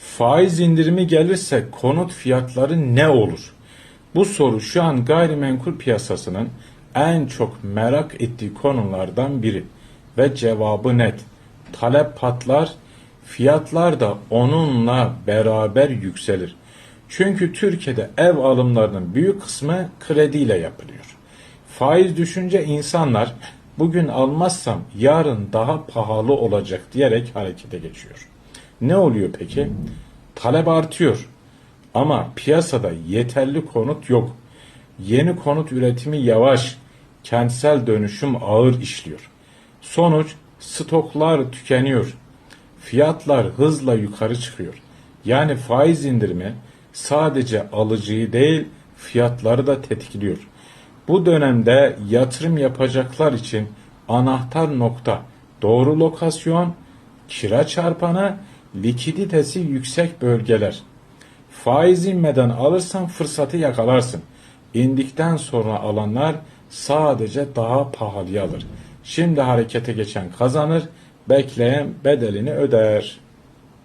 Faiz indirimi gelirse konut fiyatları ne olur? Bu soru şu an gayrimenkul piyasasının en çok merak ettiği konulardan biri ve cevabı net. Talep patlar, fiyatlar da onunla beraber yükselir. Çünkü Türkiye'de ev alımlarının büyük kısmı krediyle yapılıyor. Faiz düşünce insanlar bugün almazsam yarın daha pahalı olacak diyerek harekete geçiyor. Ne oluyor peki? Talep artıyor. Ama piyasada yeterli konut yok. Yeni konut üretimi yavaş. Kentsel dönüşüm ağır işliyor. Sonuç stoklar tükeniyor. Fiyatlar hızla yukarı çıkıyor. Yani faiz indirimi sadece alıcıyı değil fiyatları da tetikliyor. Bu dönemde yatırım yapacaklar için anahtar nokta doğru lokasyon, kira çarpanı, likiditesi yüksek bölgeler. Faiz inmeden alırsan fırsatı yakalarsın. İndikten sonra alanlar sadece daha pahalıya alır. Şimdi harekete geçen kazanır, bekleyen bedelini öder.